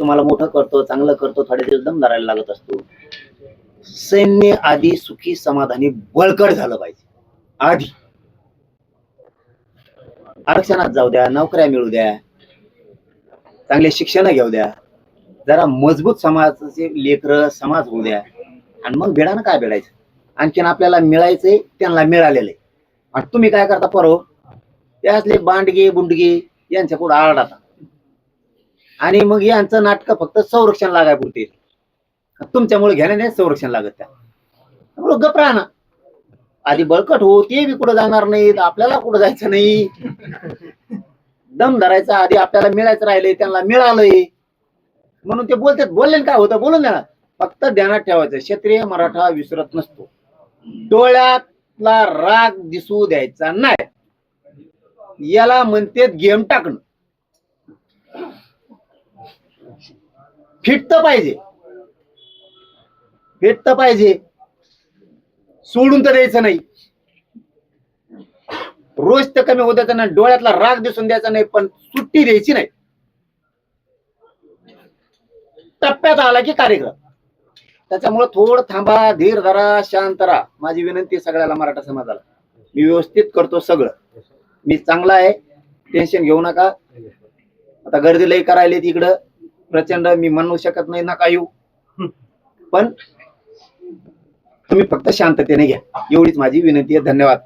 तुम्हाला मोठं करतो चांगलं करतो थोडे दिवस दम धरायला लागत असतो. सैन्य आधी सुखी समाधानी बळकट झालं पाहिजे. आधी. आरक्षणात जाऊ द्या नोकऱ्या मिळू द्या चांगले शिक्षण घेऊ द्या. जरा मजबूत समाजाचे लेकर समाज होऊ द्या. आणि मग बेडानं काय बेडायचं? आणखीन आपल्याला मिळायचंय त्यांना मिळालेलं आहे आणि तुम्ही काय करता परव त्यातले बांडगे बुंडगे यांच्या पुढे आरडाता. आणि मग यांचं नाटक फक्त संरक्षण लागायपुरते. तुमच्यामुळे घेण्याने संरक्षण लागत त्या. त्यामुळे गप राहणार आधी बळकट हो ते बी कुठं जाणार नाहीत आपल्याला कुठं जायचं नाही. दम धरायचा आधी आपल्याला मिळायचं राहिलंय त्यांना मिळालंय. म्हणून ते बोलतात बोलले ना काय होतं बोलून द्या ना. फक्त ध्यानात ठेवायचं क्षत्रिय मराठा विसरत नसतो. डोळ्यातला राग दिसू द्यायचा नाही. याला म्हणते गेम टाकणं. फिटत पाहिजे. फिटत पाहिजे. सोडून तर द्यायचं नाही. रोज तर कमी होत ना डोळ्यातला राग दिसून द्यायचा नाही पण सुट्टी द्यायची नाही. टप्प्यात आला की कार्यक्रम. त्याच्यामुळे थोडं थांबा धीर धरा शांत राहा. माझी विनंती सगळ्याला मराठा समाजाला. मी व्यवस्थित करतो सगळं. मी चांगला आहे. टेन्शन घेऊ नका. आता गर्दी लई करायला तिकडं प्रचंड मी म्हणू शकत नाही नका येऊ. पण तुम्ही फक्त शांततेने घ्या. एवढीच माझी विनंती आहे. धन्यवाद.